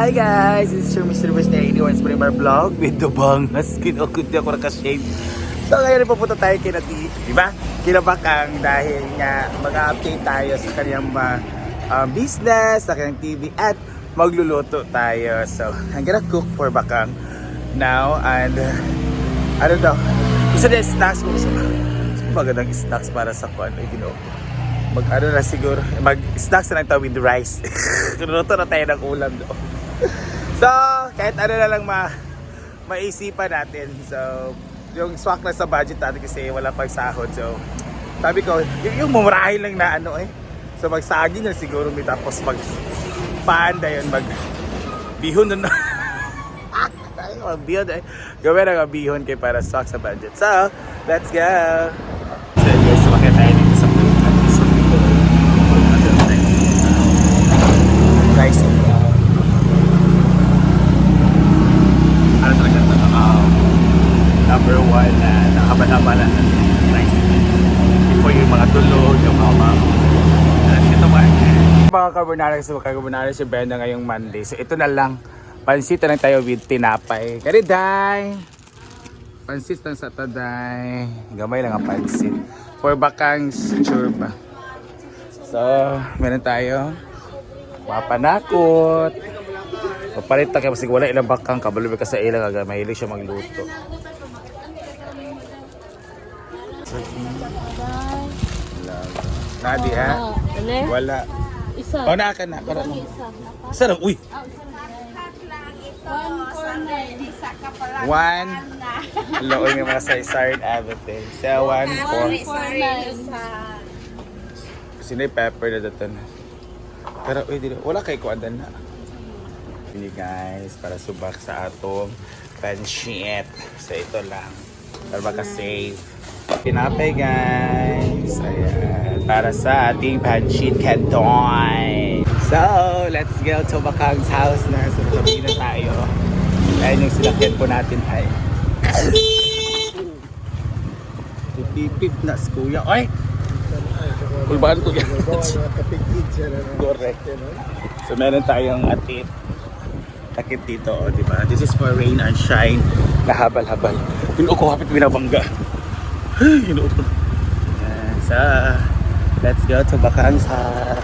Hi guys! It's your Mr. West 81's Primer Vlog with the bangas. Kinukunti ako nakashave. So ngayon pupunta tayo kina T, di ba? Kina Bakang dahil nga mag-update tayo sa kanyang uh, um, business, sa kanyang TV at magluluto tayo. So I'm gonna cook for Bakang now and uh, ano daw? Isa din snacks ko. So, magandang snacks para sa kwan. Ay, ginoo ko mag ano na siguro, mag snacks na lang tayo with rice. Luto na tayo ng ulam do. So, kahit ano na lang ma maisipan natin. So, yung swak na sa budget natin kasi wala pang sahod. So, sabi ko, yung, yung mumurahin lang na ano eh. So, magsagin na siguro may tapos mag paanda yun, mag bihon Ay, mag bihon eh. Gawin na bihon kay para swak sa budget. So, let's go! So, guys. So, rice and brown. Ano talaga ito? Um, number one na nakabala-bala na rice. Before yung mga tulog, yung mga mga work. Mga carbonara sa mga carbonara si Brenda ngayong Monday. So ito na lang. Pansit na lang tayo with tinapay. Kariday! Pansit lang sa taday. Gamay lang ang pansit. For bakang churba. So, meron tayo. Mapanakot. Papalit tayo kasi wala ilang bakang kabalo ka sa ilang aga. Mahilig siya magluto. Nadi ha? Ano? Wala. Isa. Oh, naka na. Para mo. Isa. Sarap. Uy! One. Looy ng mga size-siren advertise. Sa one, four. Sino yung pepper na dito na? Pero, uy, dito. Wala kay kuandan na. Ini guys, para subak sa atong panshit. So, ito lang. Para maka-save. Pinapay guys. Ayan. Para sa ating panshit canton. So, let's go to Bakang's house na. So, sabihin na tayo. Ayan yung sinakyan po natin ay. Pipip na si kuya. Ay! Ulbaan ko yan. Correct. So meron tayong atit. Takip dito, oh, di ba? This is for rain and shine. Nahabal-habal. Pinuo ko kapit binabangga. Ay, ko. Yan. So, let's go to Bakang's house.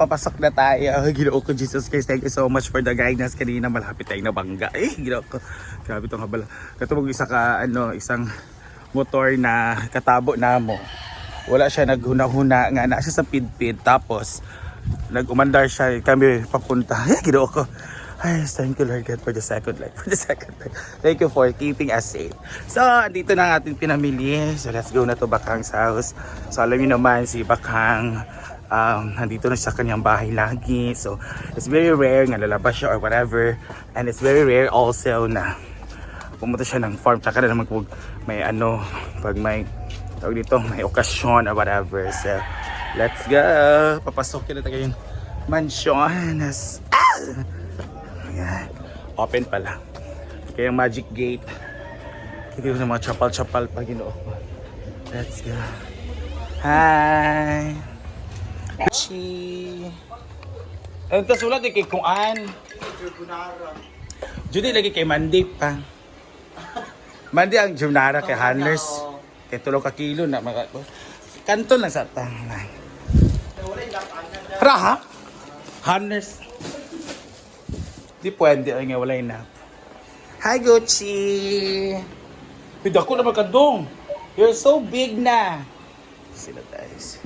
Papasok na tayo. Ginoo ko, Jesus Christ. Thank you so much for the guidance. Kanina malapit tayo na bangga. Eh, ginoo ko. Grabe itong habala. Katulog isa ka, ano, isang motor na katabo na mo. Wala siya naghuna-huna nga na siya sa pidpid. Tapos, nag-umandar siya. Kami papunta. Eh, ginoo ko. Ay, thank you Lord God for the second life. For the second life. Thank you for keeping us safe. So, andito na ang ating pinamili. So, let's go na to Bakang's house. So, alam niyo naman si Bakang um, nandito na siya kanyang bahay lagi. So, it's very rare nga lalabas siya or whatever. And it's very rare also na pumunta siya ng farm. Tsaka na naman kung may ano, pag may tawag dito, may okasyon or whatever. So, let's go. Papasokin na tayo yung mansion. Ah! Ayan. Open pala. Kaya yung magic gate. Kaya yung mga chapal-chapal pa ginoo. Let's go. Hi! Chi. Ano ta sulat ni kay Kuan? Judy lagi kay Mandy pa. Mandy ang Junara kay Hanners. Kay tulo ka kilo na mga kanton lang sa tanay. Raha? Hanners. Di pwede ay nga wala na. Hi Gucci. Pida ko naman kadong. You're so big na. Sila guys.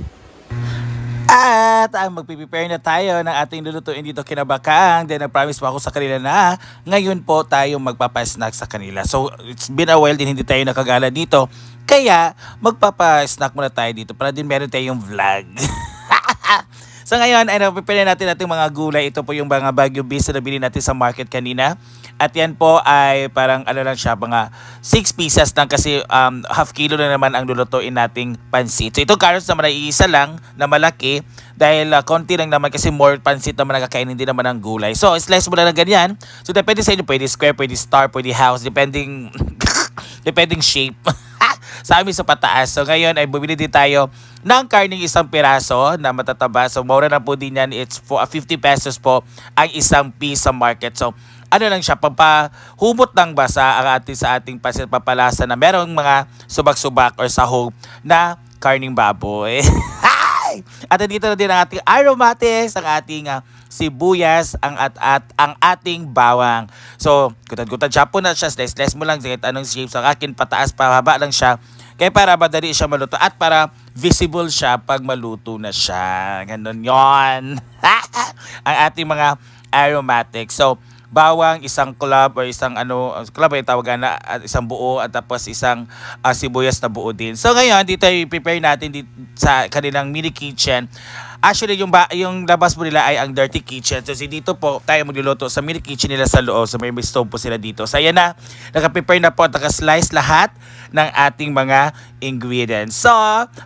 At ang magpiprepare na tayo ng ating lulutuin dito kinabakang. Then nag-promise pa ako sa kanila na ngayon po tayo magpapa-snack sa kanila. So it's been a while din hindi tayo nakagala dito. Kaya magpapa-snack muna tayo dito para din meron tayong vlog. So ngayon, ay prepare natin natin mga gulay. Ito po yung mga Baguio beans na nabili natin sa market kanina. At yan po ay parang ano lang siya, mga 6 pieces lang kasi um, half kilo na naman ang lulutuin nating pansit. So itong carrots naman ay isa lang na malaki dahil uh, konti lang naman kasi more pansit naman nakakainin din naman ng gulay. So slice mo lang ng ganyan. So depende sa inyo, pwede square, pwede star, pwede house, depending, depending shape. sa amin sa pataas. So ngayon ay bumili din tayo ng karning isang piraso na matataba. So mura na po din yan. It's for 50 pesos po ang isang piece sa market. So ano lang siya, pampahumot ng basa ang ating sa ating pasit papalasa na merong mga subak-subak or sahog na karning baboy. At dito na din ang ating aromatics, ang ating ah, sibuyas, ang at, at ang ating bawang. So, gutad-gutad siya po na siya, slice-slice mo lang kahit anong shape. Sa akin, pataas, pababa lang siya. Kaya para madali siya maluto at para visible siya pag maluto na siya. Ganon yon ang ating mga aromatics. So, bawang, isang club or isang ano, club ay tawagan na, at isang buo at tapos isang ah, sibuyas na buo din. So ngayon, dito ay prepare natin dito sa kanilang mini kitchen. Actually, yung, ba, yung labas po nila ay ang dirty kitchen. So, si dito po, tayo magluluto sa mini kitchen nila sa loob. So, may, stove po sila dito. So, ayan na. Nakaprepare na po at naka-slice lahat ng ating mga ingredients. So,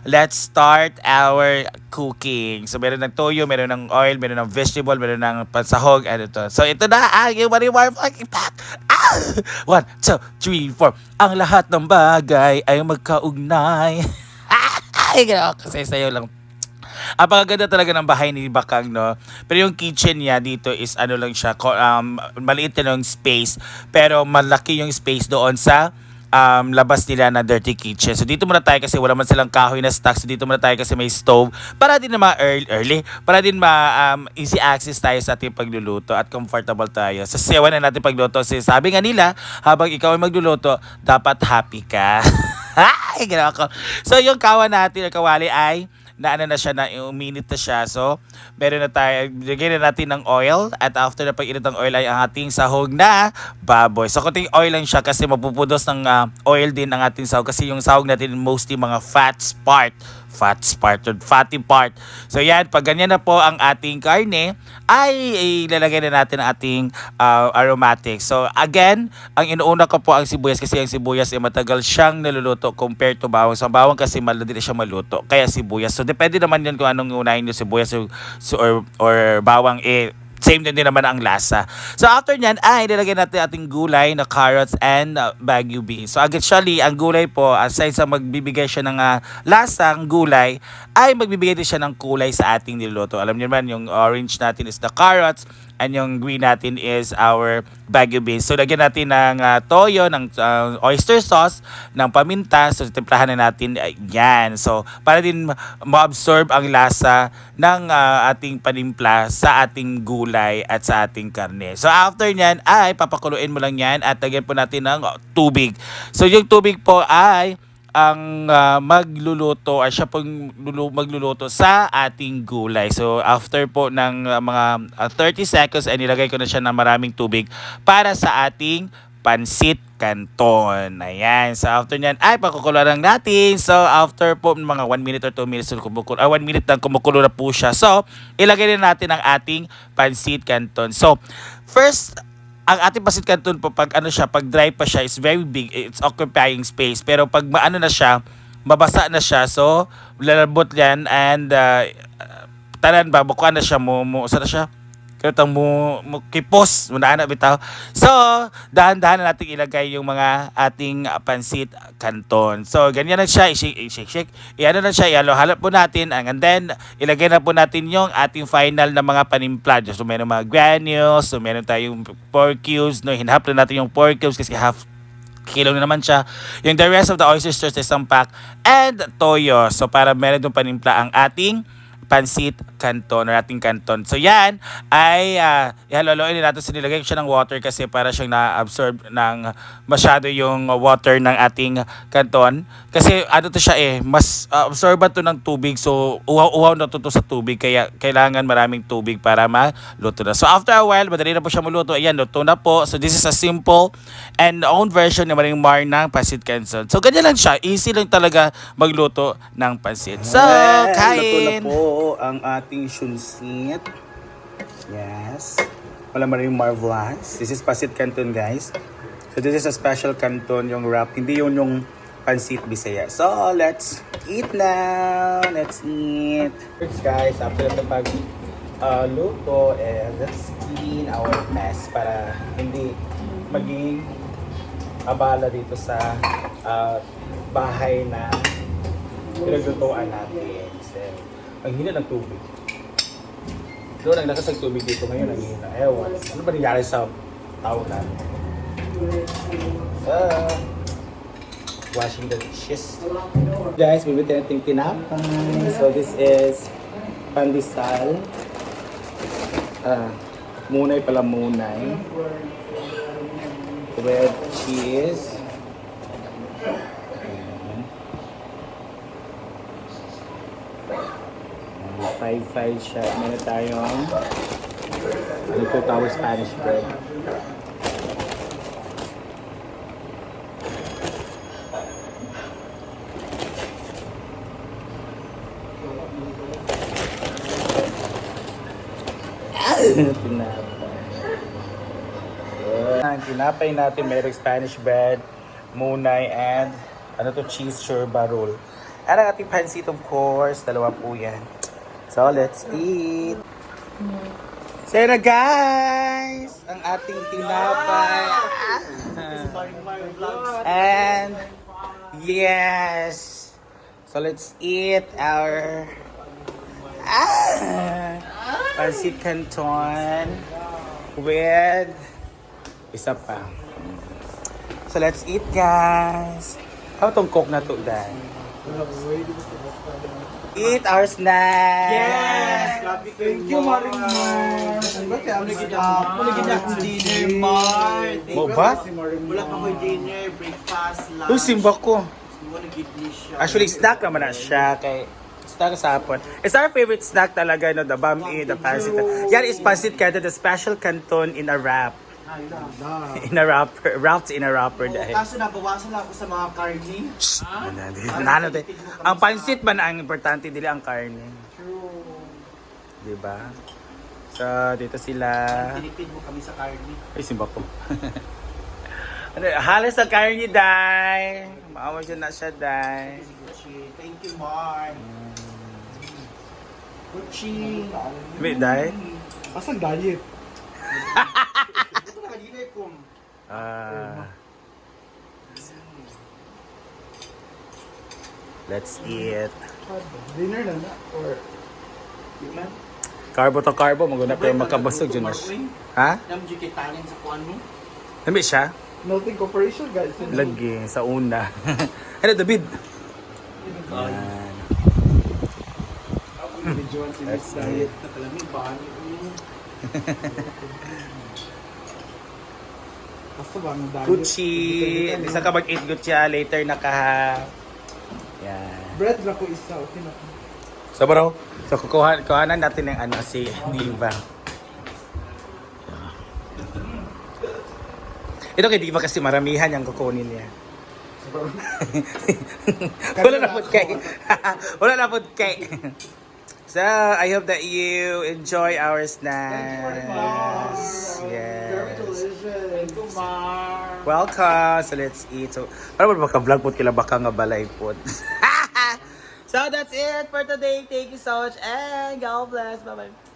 let's start our cooking. So, meron ng toyo, meron ng oil, meron ng vegetable, meron ng pansahog, and ito. So, ito na ang yung Marimar fucking pack. Ah! One, two, three, four. Ang lahat ng bagay ay magkaugnay. Ay, gano'n. Kasi sa'yo lang. Ang pagkaganda talaga ng bahay ni Bakang, no? Pero yung kitchen niya dito is ano lang siya, um, maliit na yung space, pero malaki yung space doon sa um, labas nila na dirty kitchen. So dito muna tayo kasi wala man silang kahoy na stock. So dito muna tayo kasi may stove para din na ma early, para din ma um, easy access tayo sa ating pagluluto at comfortable tayo. So sewa na natin pagluto. Kasi sabi nga nila, habang ikaw ay magluluto, dapat happy ka. Ay, ginawa. So yung kawa natin, kawali ay na ano na siya na uminit na siya. So, meron na tayo, lagyan na natin ng oil at after na pag-init ng oil ay ang ating sahog na baboy. So, kunting oil lang siya kasi mapupudos ng ah, oil din ang ating sahog kasi yung sahog natin mostly mga fats part fats part or fatty part. So yan, pag ganyan na po ang ating karne, ay ilalagay na natin ang ating ah, aromatics. So again, ang inuuna ko po ang sibuyas kasi ang sibuyas ay matagal siyang naluluto compared to bawang. So ang bawang kasi madali siya maluto, kaya sibuyas. So depende naman yun kung anong unahin nyo sibuyas or, or, or bawang eh same din din naman ang lasa. So after nyan, ay nilagay natin ating gulay na carrots and uh, bagu beans. So actually, ang gulay po, aside sa magbibigay siya ng uh, lasang gulay, ay magbibigay din siya ng kulay sa ating niluluto. Alam niyo naman, yung orange natin is the carrots, and yung green natin is our bagu beans. So lagyan natin ng uh, toyo, ng uh, oyster sauce, ng paminta. So timplahan na natin uh, yan. So para din ma- ma-absorb ang lasa ng uh, ating panimpla sa ating gulay at sa ating karne. So after nyan ay papakuluin mo lang yan at lagyan po natin ng tubig. So yung tubig po ay ang ah, magluluto ay siya pong lulu- magluluto sa ating gulay. So after po ng ah, mga ah, 30 seconds ay nilagay ko na siya ng maraming tubig para sa ating pansit canton. Ayan. So after nyan, ay pakukulo lang natin. So after po mga 1 minute or 2 minutes kumukulo, ah, 1 minute lang kumukulo na po siya. So ilagay na natin ang ating pansit canton. So first ang ating pasit canton po pag ano siya, pag dry pa siya is very big. It's occupying space. Pero pag maano na siya, mabasa na siya. So, lalabot yan and uh, tanan ba, bukuan na siya mo, mo na siya? Kaya mo, mo kipos, muna na bitaw. So, dahan-dahan na natin ilagay yung mga ating pansit canton. So, ganyan na siya, i-shake, i-shake, shake. Iano na siya, ihalo-halo po natin. And then, ilagay na po natin yung ating final na mga panimpla. So, meron mga granules, so meron tayong pork cubes, no, hinahap na natin yung pork cubes kasi half kilo na naman siya. Yung the rest of the oyster sauce is isang pack and toyo. So para meron doon panimpla ang ating pansit canton or ating canton. So yan ay uh, ihaloloin natin sa nilagay ko siya ng water kasi para siyang na-absorb ng masyado yung water ng ating canton. Kasi ano to siya eh, mas uh, absorbent to ng tubig. So uhaw-uhaw na to, to sa tubig kaya kailangan maraming tubig para maluto na. So after a while, madali na po siya maluto. Ayan, luto na po. So this is a simple and own version ni Maring Mar ng pansit canton. So ganyan lang siya. Easy lang talaga magluto ng pansit. So, Well, Luto na kain! Ang ating shunsit. Yes. Wala mo rin marvelous. This is pasit canton, guys. So this is a special canton, yung wrap. Hindi yun yung pansit bisaya. So, let's eat now. Let's eat. First, guys, after the pag uh, luto, eh, let's clean our mess para hindi maging abala dito sa uh, bahay na pinaglutuan natin. So, ang hina ng tubig. Doon ang nakasag tubig dito ngayon, ang hina. Ewan. Ano ba nangyari sa tao natin? So, washing the dishes. Guys, bibili natin tinapay. So, this is pandesal. Ah, munay pala munay. With cheese. 5-5 siya. Meron tayong ano po Spanish bread. tinapay. So, natin merong Spanish bread, munay, and ano to, cheese churba roll. At ang ating pansitong course, dalawa po yan. So, let's eat. So, na guys! Ang ating tinapay. And, yes! So, let's eat our ah, pancit canton with isa pa. So, let's eat, guys! How tong coke na to, guys? 8 hours na. Yes! Thank you, Maring Mart. Puligid ako dinner, Mart. Mo ba? Wala pa ko dinner, breakfast, lunch. Uy, simba ko. Actually, snack naman na siya kay snack sa hapon. It's our favorite snack talaga, no? The bami, e, the pancit. Yan is pancit canton, the special canton in a wrap. In a wrapper. Wrapped in a wrapper dahil. Kaso nabawasan lang ako sa mga karne. Nano de. Ang pansit man ang importante dili ang karne, True. 'di ba? So dito sila. Tinipid mo kami sa karne. Ay simba ko. ano, halos sa karne dai. Maawa siya na siya dai. Gucci. Thank you, Mar. Gucci. Wait dai. Asan diet? Na ko. Ah. Let's eat. Dinner na na? Or Carbo to carbo, maguna pero makabusog dyan na. Ha? Namdyo kita sa kuan mo. Nami siya? Melting Corporation guys. Lagi sa una. ano David? Yan. Medyo si Miss Diet. Nakalamig ba? Basta ba ang diet? Gucci. Isa ka mag-eat Gucci ah, later na ka. Yan. Bread na ko isa. Okay na. So bro, so kukuha, kuhanan natin ng ano si Diva. Ito kay Diva kasi maramihan yung kukunin niya. Wala na po kay. Wala na po kay. So, I hope that you enjoy our snacks. Yes. Mar. Welcome! So let's eat. So, para mo maka-vlog po kila baka nga balay po. so that's it for today. Thank you so much and God bless. Bye-bye.